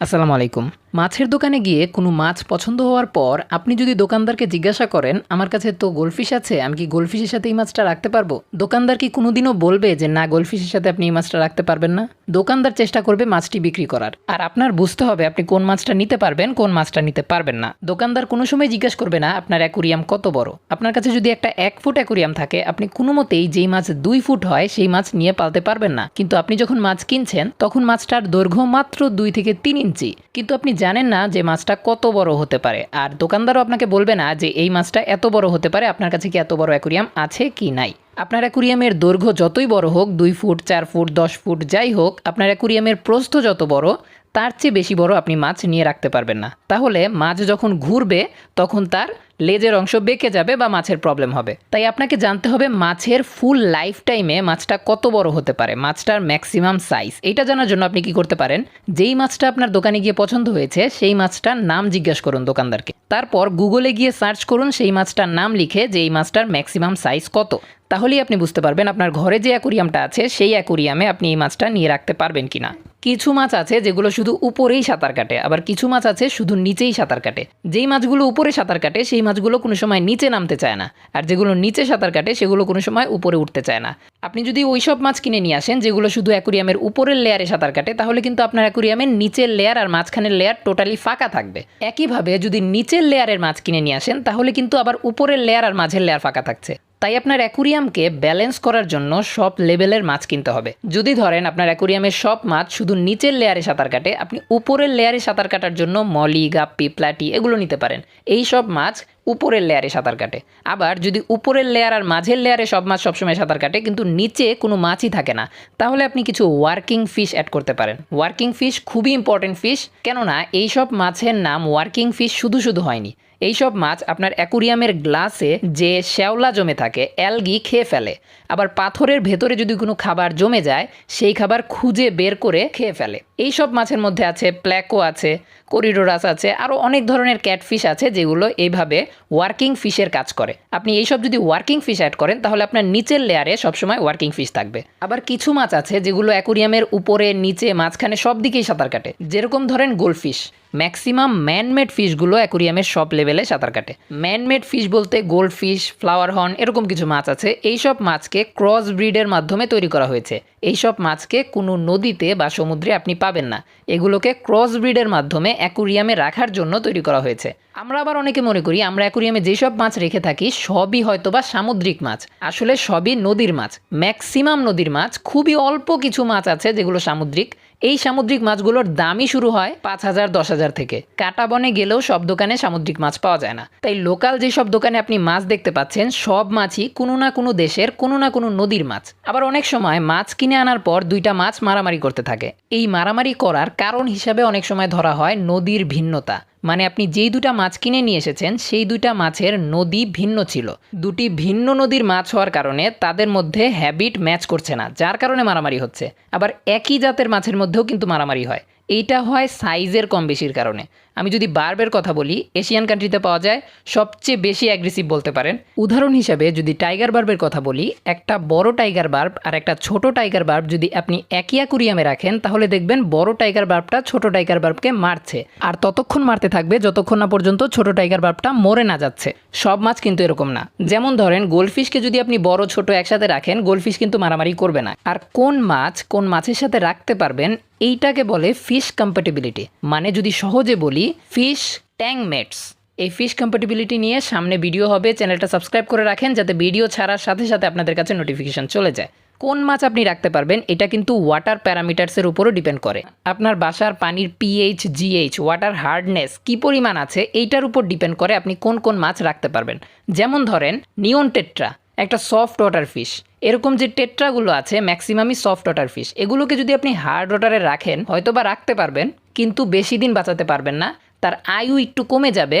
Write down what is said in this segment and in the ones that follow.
আসসালামু আলাইকুম। মাছের দোকানে গিয়ে কোনো মাছ পছন্দ হওয়ার পর আপনি যদি দোকানদারকে জিজ্ঞাসা করেন, আমার কাছে তো গোলফিশ আছে, আমি কি গোলফিশের সাথে এই মাছটা রাখতে পারব? দোকানদার কি কোনোদিনও বলবে যে, না, গোলফিশের সাথে আপনি এই মাছটা রাখতে পারবেন না? দোকানদার চেষ্টা করবে মাছটি বিক্রি করার। আর আপনার বুঝতে হবে আপনি কোন মাছটা নিতে পারবেন, কোন মাছটা নিতে পারবেন না। দোকানদার কোনো সময় জিজ্ঞেস করবে না, আপনার অ্যাকুরিয়াম কত বড়? আপনার কাছে যদি একটা এক ফুট অ্যাকুরিয়াম থাকে, আপনি কোনো মতেই যেই মাছ দুই ফুট হয়, সেই মাছ নিয়ে পালতে পারবেন না। কিন্তু আপনি যখন মাছ কিনছেন, তখন মাছটার দৈর্ঘ্য মাত্র দুই থেকে তিন ইঞ্চি কিন্তু আপনি জানেন না যে মাছটা কত বড় হতে পারে। আর দোকানদারও আপনাকে বলবে না যে এই মাছটা এত বড় হতে পারে, আপনার কাছে কি এত বড় অ্যাকুরিয়াম আছে কি নাই। আপনার অ্যাকুরিয়ামের দৈর্ঘ্য যতই বড় হোক, দুই ফুট, চার ফুট, দশ ফুট, যাই হোক, আপনার অ্যাকুরিয়ামের প্রস্থ যত বড়, তার চেয়ে বেশি বড় আপনি মাছ নিয়ে রাখতে পারবেন না। তাহলে মাছ যখন ঘুরবে, তখন তার লেজের অংশ বেঁকে যাবে বা মাছের প্রবলেম হবে। তাই আপনাকে জানতে হবে মাছের ফুল লাইফ টাইমে মাছটা কত বড় হতে পারে, মাছটার ম্যাক্সিমাম সাইজ এটা জানার জন্য আপনি কি করতে পারেন, যেই মাছটা আপনার দোকানে গিয়ে পছন্দ হয়েছে, সেই মাছটার নাম জিজ্ঞাসা করুন দোকানদারকে। তারপর গুগলে গিয়ে সার্চ করুন সেই মাছটার নাম লিখে যে এই মাছটার ম্যাক্সিমাম সাইজ কত। তাহলেই আপনি বুঝতে পারবেন আপনার ঘরে যে অ্যাকুরিয়ামটা আছে, সেই অ্যাকুরিয়ামে আপনি এই মাছটা নিয়ে রাখতে পারবেন কিনা। কিছু মাছ আছে যেগুলো শুধু উপরেই সাঁতার কাটে, আবার কিছু মাছ আছে শুধু নিচেই সাঁতার কাটে। যেই মাছগুলো উপরে সাঁতার কাটে, সেই মাছগুলো কোনো সময় নিচে নামতে চায় না। আর যেগুলো নিচে সাঁতার কাটে, সেগুলো কোনো সময় উপরে উঠতে চায় না। আপনি যদি ওই সব মাছ কিনে নিয়ে আসেন, যেগুলো শুধু অ্যাকুরিয়ামের উপরের লেয়ারে সাঁতার কাটে, তাহলে কিন্তু আপনার অ্যাকুরিয়ামের নিচের লেয়ার আর মাঝখানের লেয়ার টোটালি ফাঁকা থাকবে। একইভাবে যদি নিচের লেয়ারের মাছ কিনে নিয়ে আসেন, তাহলে কিন্তু আবার উপরের লেয়ার আর মাঝের লেয়ার ফাঁকা থাকছে। তাই আপনার অ্যাকুরিয়ামকে ব্যালেন্স করার জন্য সব লেভেলের মাছ কিনতে হবে। যদি ধরেন আপনার অ্যাকুরিয়ামের সব মাছ শুধু নিচের লেয়ারে সাঁতার কাটে, আপনি উপরের লেয়ারে সাঁতার কাটার জন্য মলি, গাপ্পি, প্লাটি এগুলো নিতে পারেন। এই সব মাছ উপরের লেয়ারে সাঁতার কাটে। আবার যদি উপরের লেয়ার আর মাঝের লেয়ারে সব মাছ সবসময় সাঁতার কাটে, কিন্তু নিচে কোনো মাছই থাকে না, তাহলে আপনি কিছু ওয়ার্কিং ফিশ অ্যাড করতে পারেন। ওয়ার্কিং ফিশ খুবই ইম্পর্টেন্ট ফিশ কেননা এই সব মাছের নাম ওয়ার্কিং ফিশ শুধু শুধু হয়নি। এইসব মাছ আপনার অ্যাকুরিয়ামের গ্লাসে যে শ্যাওলা জমে থাকে, অ্যালগি খেয়ে ফেলে। আবার পাথরের ভেতরে যদি কোনো খাবার জমে যায়, সেই খাবার খুঁজে বের করে খেয়ে ফেলে। এই সব মাছের মধ্যে আছে, প্ল্যাকো আছে করিডোরাস আছে আরও অনেক ধরনের ক্যাটফিশ আছে যেগুলো এইভাবে ওয়ার্কিং ফিশের কাজ করে। আপনি এইসব যদি ওয়ার্কিং ফিশ অ্যাড করেন, তাহলে আপনার নিচের লেয়ারে সবসময় ওয়ার্কিং ফিশ থাকবে। আবার কিছু মাছ আছে যেগুলো অ্যাকুরিয়ামের উপরে, নিচে, মাঝখানে সব দিকেই সাঁতার কাটে। যেরকম ধরেন গোল্ডফিশ ম্যাক্সিমাম ম্যানমেড ফিশগুলো অ্যাকুরিয়ামের সব লেভেলে সাঁতার কাটে। ম্যানমেড ফিশ বলতে গোল্ড ফিশ ফ্লাওয়ার হর্ন এরকম কিছু মাছ আছে। এইসব মাছকে ক্রস ব্রিডের মাধ্যমে তৈরি করা হয়েছে। এইসব মাছকে কোনো নদীতে বা সমুদ্রে আপনি পাবেন না। এগুলোকে ক্রস ব্রিডের মাধ্যমে অ্যাকুরিয়ামে রাখার জন্য তৈরি করা হয়েছে। আমরা আবার অনেকে মনে করি, আমরা অ্যাকুরিয়ামে যেসব মাছ রেখে থাকি, সবই হয়তো বা সামুদ্রিক মাছ। আসলে সবই নদীর মাছ। ম্যাক্সিমাম নদীর মাছ, খুবই অল্প কিছু মাছ আছে যেগুলো সামুদ্রিক। এই সামুদ্রিক মাছগুলোর দামই শুরু হয় পাঁচ হাজার, দশ হাজার থেকে। কাটা বনে গেলেও সব দোকানে সামুদ্রিক মাছ পাওয়া যায় না। তাই লোকাল যেসব দোকানে আপনি মাছ দেখতে পাচ্ছেন, সব মাছই কোনো না কোনো দেশের, কোনো না কোনো নদীর মাছ। আবার অনেক সময় মাছ কিনে আনার পর দুইটা মাছ মারামারি করতে থাকে। এই মারামারি করার কারণ হিসাবে অনেক সময় ধরা হয় নদীর ভিন্নতা। মানে আপনি যেই দুটা মাছ কিনে নিয়ে এসেছেন, সেই দুটা মাছের নদী ভিন্ন ছিল। দুটি ভিন্ন নদীর মাছ হওয়ার কারণে তাদের মধ্যে হ্যাবিট ম্যাচ করছে না, যার কারণে মারামারি হচ্ছে। আবার একই জাতের মাছের মধ্যেও কিন্তু মারামারি হয়। এইটা হয় সাইজের কম বেশির কারণে। আমি যদি বার্বের কথা বলি এশিয়ান কান্ট্রিতে পাওয়া যায়, সবচেয়ে বেশি অ্যাগ্রেসিভ বলতে পারেন। উদাহরণ হিসাবে যদি টাইগার বার্বের কথা বলি, একটা বড় টাইগার বার্ব আর একটা ছোট টাইগার বার্ব যদি আপনি একই অ্যাকুরিয়ামে রাখেন, তাহলে দেখবেন বড় টাইগার বার্বটা ছোট টাইগার বার্বকে মারছে। আর ততক্ষণ মারতে থাকবে, যতক্ষণ না পর্যন্ত ছোট টাইগার বার্বটা মরে না যাচ্ছে। সব মাছ কিন্তু এরকম না। যেমন ধরেন গোলফিশকে যদি আপনি বড়, ছোট একসাথে রাখেন গোলফিশ কিন্তু মারামারি করবে না। আর কোন মাছ কোন মাছের সাথে রাখতে পারবেন এইটাকে বলে ফিশ কম্প্যাটিবিলিটি মানে যদি সহজে বলি ফিশ ট্যাং মেটস এই ফিশ কম্প্যাটিবিলিটি নিয়ে সামনে ভিডিও হবে চ্যানেলটা সাবস্ক্রাইব করে রাখেন যাতে ভিডিও ছাড়ার সাথে সাথে আপনাদের কাছে নোটিফিকেশন চলে যায়। কোন মাছ আপনি রাখতে পারবেন, এটা কিন্তু ওয়াটার প্যারামিটার্সের উপরও ডিপেন্ড করে। আপনার বাসার পানির পিএইচ জিএইচ ওয়াটার হার্ডনেস কী পরিমাণ আছে, এইটার উপর ডিপেন্ড করে আপনি কোন কোন মাছ রাখতে পারবেন। যেমন ধরেন নিয়ন টেট্রা একটা সফট ওয়াটার ফিশ এরকম যে টেট্রাগুলো আছে ম্যাক্সিমামই সফট ওয়াটার ফিশ এগুলোকে যদি আপনি হার্ড ওয়াটারে রাখেন হয়তো বা রাখতে পারবেন, কিন্তু বেশি দিন বাঁচাতে পারবেন না। তার আয়ু একটু কমে যাবে,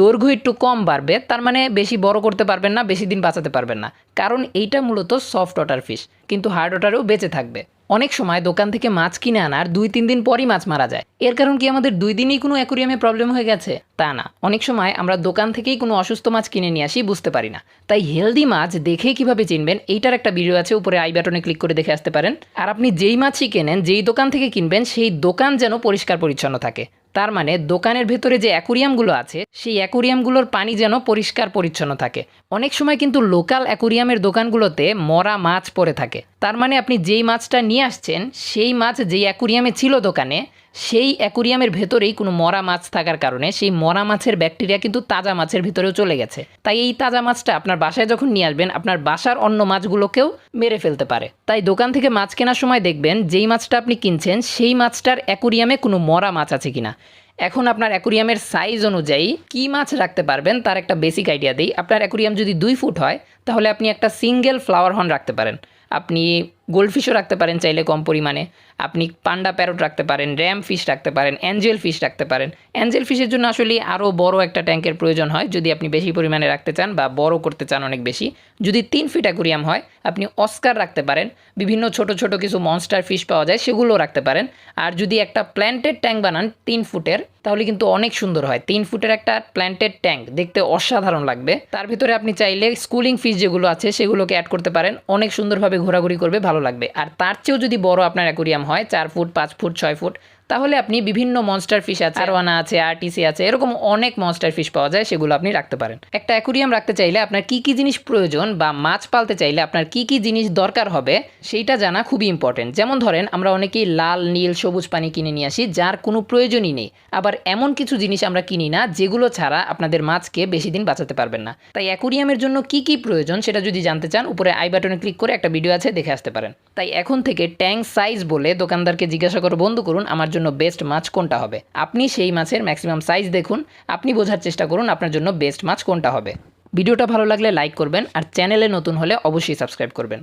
দৈর্ঘ্য একটু কম বাড়বে, তার মানে বেশি বড় করতে পারবেন না, বেশি দিন বাঁচাতে পারবেন না। কারণ এইটা মূলত সফট ওয়াটার ফিশ কিন্তু হার্ড ওয়াটারেও বেঁচে থাকবে। অনেক সময় দোকান থেকে মাছ কিনে আনার দুই, তিন দিন পরই মাছ মারা যায়। এর কারণ কি আমাদের দুই দিনই কোনো অ্যাকুরিয়ামে প্রবলেম হয়ে গেছে? তা না। অনেক সময় আমরা দোকান থেকেই কোনো অসুস্থ মাছ কিনে নিয়ে আসি, বুঝতে পারি না। তাই হেলদি মাছ দেখে কীভাবে চিনবেন, এইটার একটা ভিডিও আছে, উপরে আই বাটনে ক্লিক করে দেখে আসতে পারেন। আর আপনি যেই মাছই কেনেন, যেই দোকান থেকে কিনবেন, সেই দোকান যেন পরিষ্কার পরিচ্ছন্ন থাকে। তার মানে দোকানের ভেতরে যে অ্যাকুরিয়ামগুলো আছে, সেই অ্যাকুরিয়ামগুলোর পানি যেন পরিষ্কার পরিচ্ছন্ন থাকে। অনেক সময় কিন্তু লোকাল অ্যাকুরিয়ামের দোকানগুলোতে মরা মাছ পড়ে থাকে। তার মানে আপনি যেই মাছটা নিয়ে আসছেন, সেই মাছ যেই অ্যাকুরিয়ামে ছিল দোকানে সেই অ্যাকুরিয়ামের ভেতরেই কোনো মরা মাছ থাকার কারণে সেই মরা মাছের ব্যাকটেরিয়া কিন্তু তাজা মাছের ভিতরেও চলে গেছে। তাই এই তাজা মাছটা আপনার বাসায় যখন নিয়ে আসবেন, আপনার বাসার অন্য মাছগুলোকেও মেরে ফেলতে পারে। তাই দোকান থেকে মাছ কেনার সময় দেখবেন, যেই মাছটা আপনি কিনছেন, সেই মাছটার অ্যাকুরিয়ামে কোনো মরা মাছ আছে কিনা। এখন আপনার অ্যাকুরিয়ামের সাইজ অনুযায়ী কী মাছ রাখতে পারবেন, তার একটা বেসিক আইডিয়া দিই। আপনার অ্যাকুরিয়াম যদি দুই ফুট হয়, তাহলে আপনি একটা সিঙ্গেল ফ্লাওয়ার হর্ন রাখতে পারেন। আপনি গোল্ডফিশও রাখতে পারেন চাইলে কম পরিমাণে। আপনি পান্ডা প্যারট রাখতে পারেন, র্যাম ফিশ রাখতে পারেন, অ্যাঞ্জেল ফিশ রাখতে পারেন। অ্যাঞ্জেল ফিশের জন্য আসলে আরও বড় একটা ট্যাঙ্কের প্রয়োজন হয়, যদি আপনি বেশি পরিমাণে রাখতে চান বা বড় করতে চান অনেক বেশি। যদি তিন ফিট অ্যাকুরিয়াম হয়, আপনি অস্কার রাখতে পারেন, বিভিন্ন ছোট ছোট কিছু মনস্টার ফিশ পাওয়া যায় সেগুলো রাখতে পারেন। আর যদি একটা প্ল্যান্টেড ট্যাঙ্ক বানান, তিন ফুটের, তাহলে কিন্তু অনেক সুন্দর হয়। তিন ফুটের একটা প্ল্যান্টেড ট্যাঙ্ক দেখতে অসাধারণ লাগবে। তার ভিতরে আপনি চাইলে স্কুলিং ফিশ যেগুলো আছে, সেগুলোকে অ্যাড করতে পারেন। অনেক সুন্দরভাবে ঘোরাঘুরি করবে, ভালো লাগবে। আর তার চেয়েও যদি বড় আপনার অ্যাকুরিয়াম হয়, চার ফুট, পাঁচ ফুট, ছয় ফুট তাহলে আপনি বিভিন্ন মনস্টার ফিশ আছে আরওয়ানা আছে আরটিসি আছে এরকম অনেক মনস্টার ফিশ পাওয়া যায় সেগুলো আপনি রাখতে পারেন। একটা অ্যাকুরিয়াম রাখতে চাইলে আপনার কি কি জিনিস প্রয়োজন বা মাছ পালতে চাইলে আপনার কি কি জিনিস দরকার হবে সেইটা জানা খুবই ইম্পর্টেন্ট যেমন ধরেন আমরা অনেকেই লাল নীল সবুজ পানি কিনে নিয়ে আসি যার কোনো প্রয়োজনই নেই। আবার এমন কিছু জিনিস আমরা কিনি না যেগুলো ছাড়া আপনাদের মাছকে বেশি দিন বাঁচাতে পারবেন না। তাই অ্যাকুরিয়ামের জন্য কি কি প্রয়োজন সেটা যদি জানতে চান উপরে আই বাটনে ক্লিক করে একটা ভিডিও আছে দেখে আসতে পারেন। তাই এখন থেকে ট্যাঙ্ক সাইজ বলে দোকানদারকে জিজ্ঞাসা করে বন্ধ করুন আমার জন্য বেস্ট মাছ কোনটা হবে? আপনি সেই মাছের ম্যাক্সিমাম সাইজ দেখুন, আপনি বোঝার চেষ্টা করুন আপনার জন্য বেস্ট মাছ কোনটা হবে। ভিডিওটা ভালো লাগলে লাইক করবেন আর চ্যানেলে নতুন হলে অবশ্যই সাবস্ক্রাইব করবেন।